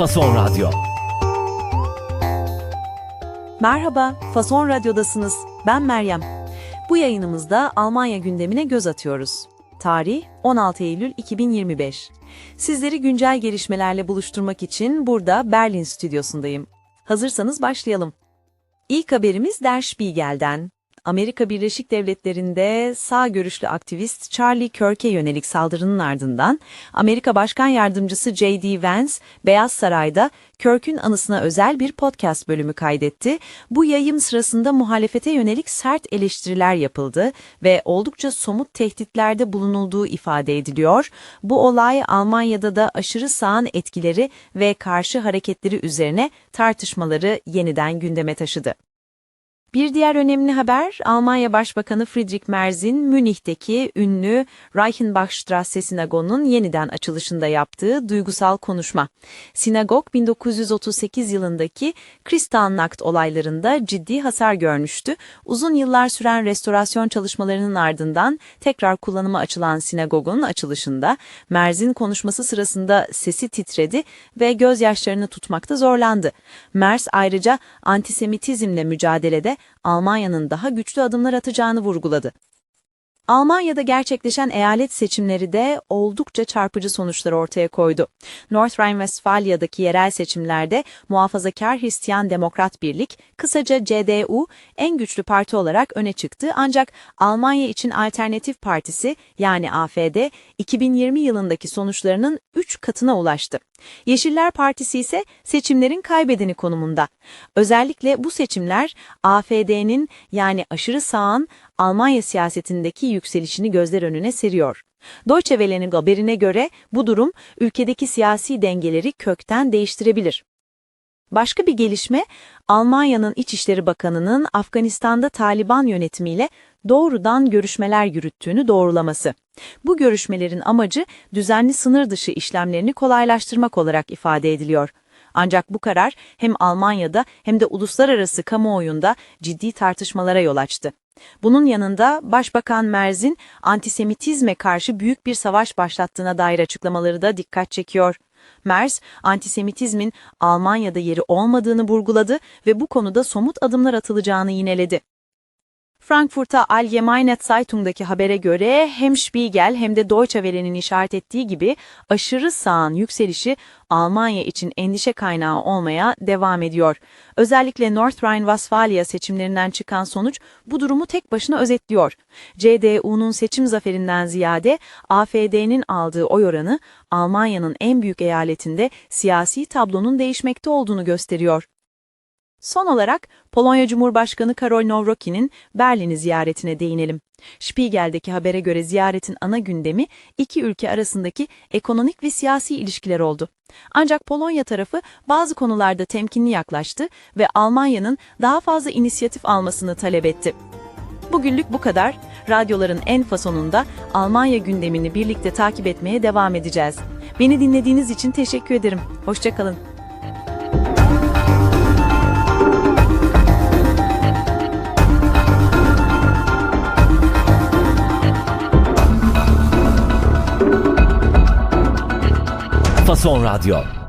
Fason Radyo. Merhaba, Fason Radyo'dasınız. Ben Meryem. Bu yayınımızda Almanya gündemine göz atıyoruz. Tarih 16 Eylül 2025. Sizleri güncel gelişmelerle buluşturmak için burada Berlin stüdyosundayım. Hazırsanız başlayalım. İlk haberimiz Der Spiegel'den. Amerika Birleşik Devletleri'nde sağ görüşlü aktivist Charlie Kirk'e yönelik saldırının ardından Amerika Başkan Yardımcısı J.D. Vance, Beyaz Saray'da Kirk'ün anısına özel bir podcast bölümü kaydetti. Bu yayım sırasında muhalefete yönelik sert eleştiriler yapıldı ve oldukça somut tehditlerde bulunulduğu ifade ediliyor. Bu olay Almanya'da da aşırı sağın etkileri ve karşı hareketleri üzerine tartışmaları yeniden gündeme taşıdı. Bir diğer önemli haber, Almanya Başbakanı Friedrich Merz'in Münih'teki ünlü Reichenbachstrasse Sinagogu'nun yeniden açılışında yaptığı duygusal konuşma. Sinagog 1938 yılındaki Kristallnacht olaylarında ciddi hasar görmüştü. Uzun yıllar süren restorasyon çalışmalarının ardından tekrar kullanıma açılan sinagogun açılışında Merz'in konuşması sırasında sesi titredi ve gözyaşlarını tutmakta zorlandı. Merz ayrıca antisemitizmle mücadelede Almanya'nın daha güçlü adımlar atacağını vurguladı. Almanya'da gerçekleşen eyalet seçimleri de oldukça çarpıcı sonuçlar ortaya koydu. North Rhine-Westfalia'daki yerel seçimlerde Muhafazakar Hristiyan Demokrat Birlik, kısaca CDU, en güçlü parti olarak öne çıktı ancak Almanya için Alternatif Partisi yani AFD 2020 yılındaki sonuçlarının 3 katına ulaştı. Yeşiller Partisi ise seçimlerin kaybedeni konumunda. Özellikle bu seçimler AFD'nin yani aşırı sağın Almanya siyasetindeki yükselişini gözler önüne seriyor. Deutsche Welle'nin haberine göre bu durum ülkedeki siyasi dengeleri kökten değiştirebilir. Başka bir gelişme, Almanya'nın İçişleri Bakanı'nın Afganistan'da Taliban yönetimiyle doğrudan görüşmeler yürüttüğünü doğrulaması. Bu görüşmelerin amacı düzenli sınır dışı işlemlerini kolaylaştırmak olarak ifade ediliyor. Ancak bu karar hem Almanya'da hem de uluslararası kamuoyunda ciddi tartışmalara yol açtı. Bunun yanında Başbakan Merz'in antisemitizme karşı büyük bir savaş başlattığına dair açıklamaları da dikkat çekiyor. Merz, antisemitizmin Almanya'da yeri olmadığını vurguladı ve bu konuda somut adımlar atılacağını yineledi. Frankfurt'a Allgemeine Zeitung'daki habere göre hem Spiegel hem de Deutsche Welle'nin işaret ettiği gibi aşırı sağın yükselişi Almanya için endişe kaynağı olmaya devam ediyor. Özellikle North Rhine-Westfalia seçimlerinden çıkan sonuç bu durumu tek başına özetliyor. CDU'nun seçim zaferinden ziyade AFD'nin aldığı oy oranı Almanya'nın en büyük eyaletinde siyasi tablonun değişmekte olduğunu gösteriyor. Son olarak Polonya Cumhurbaşkanı Karol Nawrocki'nin Berlin'i ziyaretine değinelim. Spiegel'deki habere göre ziyaretin ana gündemi iki ülke arasındaki ekonomik ve siyasi ilişkiler oldu. Ancak Polonya tarafı bazı konularda temkinli yaklaştı ve Almanya'nın daha fazla inisiyatif almasını talep etti. Bugünlük bu kadar. Radyoların en fasonunda Almanya gündemini birlikte takip etmeye devam edeceğiz. Beni dinlediğiniz için teşekkür ederim. Hoşçakalın. Fason Radyo.